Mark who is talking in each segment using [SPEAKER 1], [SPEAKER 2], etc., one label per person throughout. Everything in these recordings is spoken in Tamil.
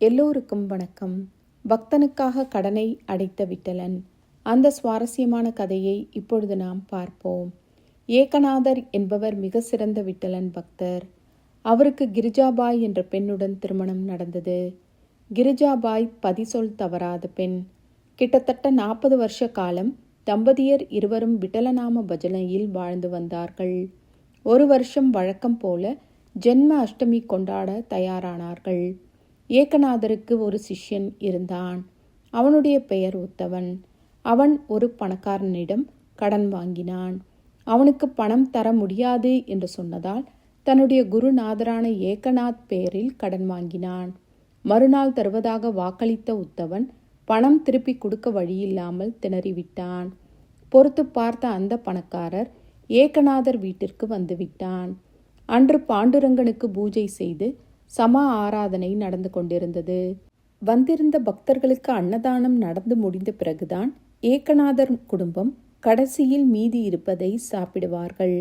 [SPEAKER 1] எல்லோருக்கும் வணக்கம். பக்தனுக்காக கடனை அடைத்த விட்டலன். அந்த சுவாரஸ்யமான கதையை இப்பொழுது நாம் பார்ப்போம். ஏகநாதர் என்பவர் மிக சிறந்த விட்டலன் பக்தர். அவருக்கு கிரிஜாபாய் என்ற பெண்ணுடன் திருமணம் நடந்தது. கிரிஜாபாய் பதிசொல் தவறாத பெண். கிட்டத்தட்ட நாற்பது வருஷ காலம் தம்பதியர் இருவரும் விட்டலநாம பஜனையில் வாழ்ந்து வந்தார்கள். ஒரு வருஷம் வழக்கம் போல ஜென்ம அஷ்டமி கொண்டாட தயாரானார்கள். ஏகநாதருக்கு ஒரு சிஷ்யன் இருந்தான். அவனுடைய பெயர் உத்தவன் அவன் ஒரு பணக்காரனிடம் கடன் வாங்கினான். அவனுக்கு பணம் தர முடியாது என்று சொன்னதால் தன்னுடைய குருநாதரான ஏகநாத் பெயரில் கடன் வாங்கினான். மறுநாள் தருவதாக வாக்களித்த உத்தவன் பணம் திருப்பி கொடுக்க வழியில்லாமல் திணறிவிட்டான். பொறுத்து பார்த்த அந்த பணக்காரர் ஏகநாதர் வீட்டிற்கு வந்துவிட்டான். அன்று பாண்டுரங்கனுக்கு பூஜை செய்து சம ஆராதனை நடந்து கொண்டிருந்தது. வந்திருந்த பக்தர்களுக்கு அன்னதானம் நடந்து முடிந்த பிறகுதான் ஏகநாதர் குடும்பம் கடைசியில் மீதி இருப்பதை சாப்பிடுவார்கள்.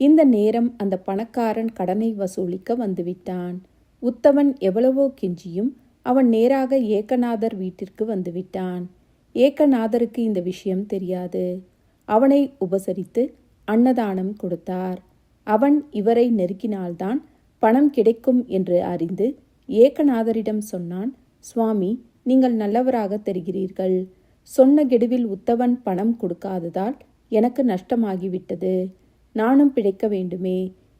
[SPEAKER 1] இந்த நேரம் அந்த பணக்காரன் கடனை வசூலிக்க வந்துவிட்டான். உத்தவன் எவ்வளவோ கெஞ்சியும் அவன் நேராக ஏகநாதர் வீட்டிற்கு வந்துவிட்டான். ஏகநாதருக்கு இந்த விஷயம் தெரியாது. அவனை உபசரித்து அன்னதானம் கொடுத்தார். அவன் இவரை நெருக்கினால்தான் பணம் கிடைக்கும் என்று அறிந்து ஏகநாதரிடம் சொன்னான் சுவாமி நீங்கள் நல்லவராக தெரிகிறீர்கள். சொன்ன கெடுவில் உத்தவன் பணம் கொடுக்காததால் எனக்கு நஷ்டமாகிவிட்டது. நானும் பிழைக்க வேண்டுமே.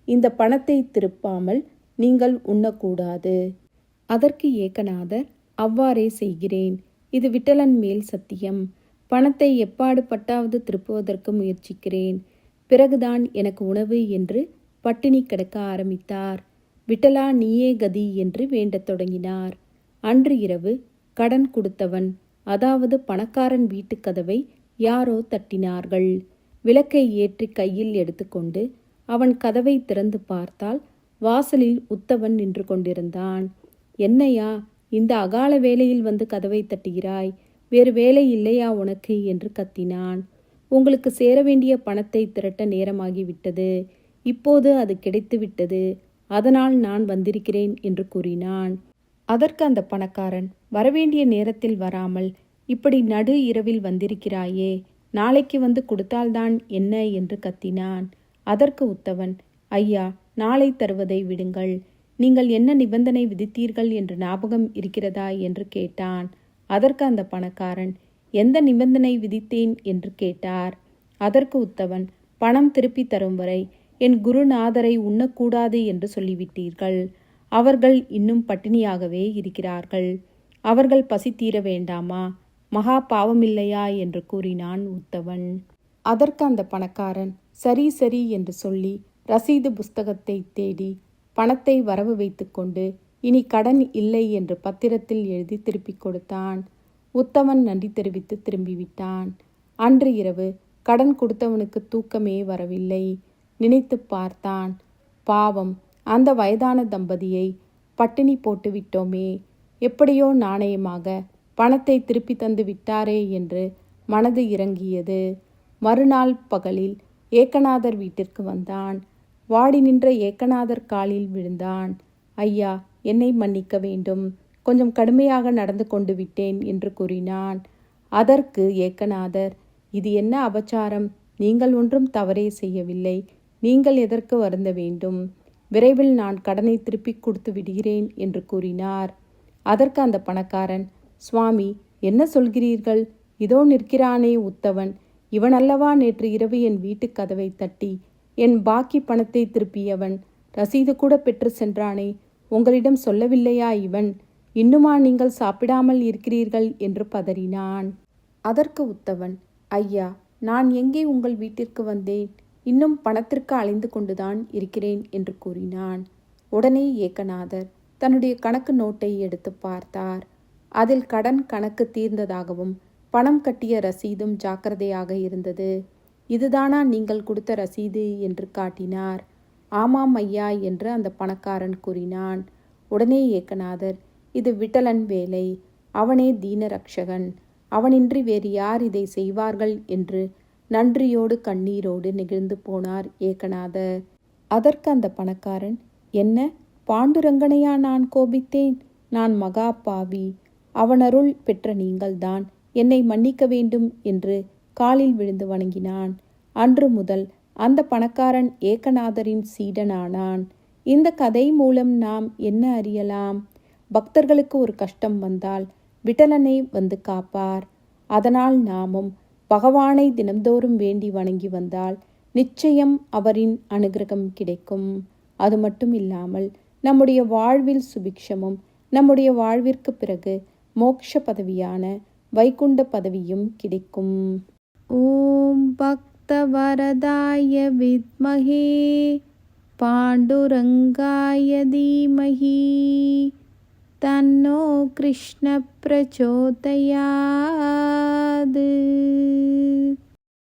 [SPEAKER 1] இந்த பணத்தை திருப்பாமல் நீங்கள் உண்ணக்கூடாது. அதற்கு ஏகநாதர் அவ்வாறே செய்கிறேன். இது விட்டலன் மேல் சத்தியம். பணத்தை எப்பாடு பட்டாவது திருப்புவதற்கு முயற்சிக்கிறேன். பிறகுதான் எனக்கு உணவு என்று பட்டினி கிடக்க ஆரம்பித்தார். விட்டலா நீயே கதி என்று வேண்டத் தொடங்கினார். அன்று இரவு கடன் கொடுத்தவன் அதாவது பணக்காரன் வீட்டுக் கதவை யாரோ தட்டினார்கள். விளக்கை ஏற்றி கையில் எடுத்துக்கொண்டு அவன் கதவை திறந்து பார்த்தால் வாசலில் உத்தவன் நின்று கொண்டிருந்தான். என்னையா இந்த அகால வேளையில் வந்து கதவை தட்டுகிறாய்? வேறு வேலை இல்லையா உனக்கு? என்று கத்தினான். உங்களுக்கு சேர வேண்டிய பணத்தை திரட்ட நேரமாகிவிட்டது. இப்போது அது கிடைத்துவிட்டது. அதனால் நான் வந்திருக்கிறேன் என்று கூறினான் அதற்கு அந்த பணக்காரன் வரவேண்டிய நேரத்தில் வராமல் இப்படி நடு இரவில் வந்திருக்கிறாயே நாளைக்கு வந்து கொடுத்தால்தான் என்ன என்று கத்தினான். அதற்கு உத்தவன் ஐயா நாளை தருவதை விடுங்கள். நீங்கள் என்ன நிபந்தனை விதித்தீர்கள் என்று ஞாபகம் இருக்கிறதா என்று கேட்டான். அதற்கு அந்த பணக்காரன் எந்த நிபந்தனை விதித்தேன் என்று கேட்டார். அதற்கு உத்தவன் பணம் திருப்பி தரும் வரை என் குருநாதரை உண்ணக்கூடாது என்று சொல்லிவிட்டீர்கள். அவர்கள் இன்னும் பட்டினியாகவே இருக்கிறார்கள். அவர்கள் பசி தீர வேண்டாமா? மகா பாவமில்லையா? என்று கூறினான் உத்தவன். அதற்கு அந்த பணக்காரன் சரி சரி என்று சொல்லி ரசீது புஸ்தகத்தை தேடி பணத்தை வரவு வைத்துக்கொண்டு இனி கடன் இல்லை என்று பத்திரத்தில் எழுதி திருப்பிக் கொடுத்தான். உத்தவன் நன்றி தெரிவித்து திரும்பிவிட்டான். அன்று இரவு கடன் கொடுத்தவனுக்கு தூக்கமே வரவில்லை. நினைத்து பார்த்தான். பாவம் அந்த வயதான தம்பதியை பட்டினி போட்டு விட்டோமே. எப்படியோ நாணயமாக பணத்தை திருப்பி தந்து விட்டாரே என்று மனது இறங்கியது. மறுநாள் பகலில் ஏக்கநாதர் வீட்டிற்கு வந்தான். வாடி நின்ற ஏக்கநாதர் காலில் விழுந்தான். ஐயா என்னை மன்னிக்க வேண்டும். கொஞ்சம் கடுமையாக நடந்து கொண்டு விட்டேன் என்று கூறினான். அதற்கு ஏக்கநாதர் இது என்ன அபச்சாரம்? நீங்கள் ஒன்றும் தவறே செய்யவில்லை. நீங்கள் எதற்கு வருந்த வேண்டும்? விரைவில் நான் கடனை திருப்பி கொடுத்து விடுகிறேன் என்று கூறினார். அதற்கு அந்த பணக்காரன் சுவாமி என்ன சொல்கிறீர்கள்? இதோ நிற்கிறானே உத்தவன். இவன் அல்லவா நேற்று இரவு என் வீட்டுக் கதவை தட்டி என் பாக்கி பணத்தை திருப்பியவன். ரசீது கூட பெற்று சென்றானே. உங்களிடம் சொல்லவில்லையா இவன்? இன்னுமா நீங்கள் சாப்பிடாமல் இருக்கிறீர்கள்? என்று பதறினான். அதற்கு உத்தவன் ஐயா நான் எங்கே உங்கள் வீட்டிற்கு வந்தேன்? இன்னும் பணத்திற்கு அலைந்து கொண்டுதான் இருக்கிறேன் என்று கூறினான். உடனே ஏக்கநாதர் தன்னுடைய கணக்கு நோட்டை எடுத்து பார்த்தார். அதில் கடன் கணக்கு தீர்ந்ததாகவும் பணம் கட்டிய ரசீதும் ஜாக்கிரதையாக இருந்தது. இதுதானா நீங்கள் கொடுத்த ரசீது? என்று காட்டினார். ஆமாம் ஐயா என்று அந்த பணக்காரன் கூறினான். உடனே ஏக்கநாதர் இது விட்டலன் வேலை. அவனே தீனரக்ஷகன் அவனின்றி வேறு யார் இதை செய்வார்கள்? என்று நன்றியோடு கண்ணீரோடு நெகிழ்ந்து போனார் ஏகநாதர். அதற்கு அந்த பணக்காரன் என்ன பாண்டுரங்கனையா நான் கோபித்தேன்? நான் மகா பாவி. அவனருள் பெற்ற நீங்கள்தான் என்னை மன்னிக்க வேண்டும் என்று காலில் விழுந்து வணங்கினான். அன்று முதல் அந்த பணக்காரன் ஏகநாதரின் சீடனானான். இந்த கதை மூலம் நாம் என்ன அறியலாம்? பக்தர்களுக்கு ஒரு கஷ்டம் வந்தால் விட்டலனை வந்து காப்பார். அதனால் நாமும் பகவானை தினந்தோறும் வேண்டி வணங்கி வந்தால் நிச்சயம் அவரின் அனுகிரகம் கிடைக்கும். அது மட்டும் இல்லாமல் நம்முடைய வாழ்வில் சுபிக்ஷமும் நம்முடைய வாழ்விற்கு பிறகு மோக்ஷ பதவியான வைகுண்ட பதவியும் கிடைக்கும். ஓம் பக்தவரதாய வித்மகே பாண்டுரங்காய தீமகி. തന്നോ കൃഷ്ണ പ്രചോദയാത്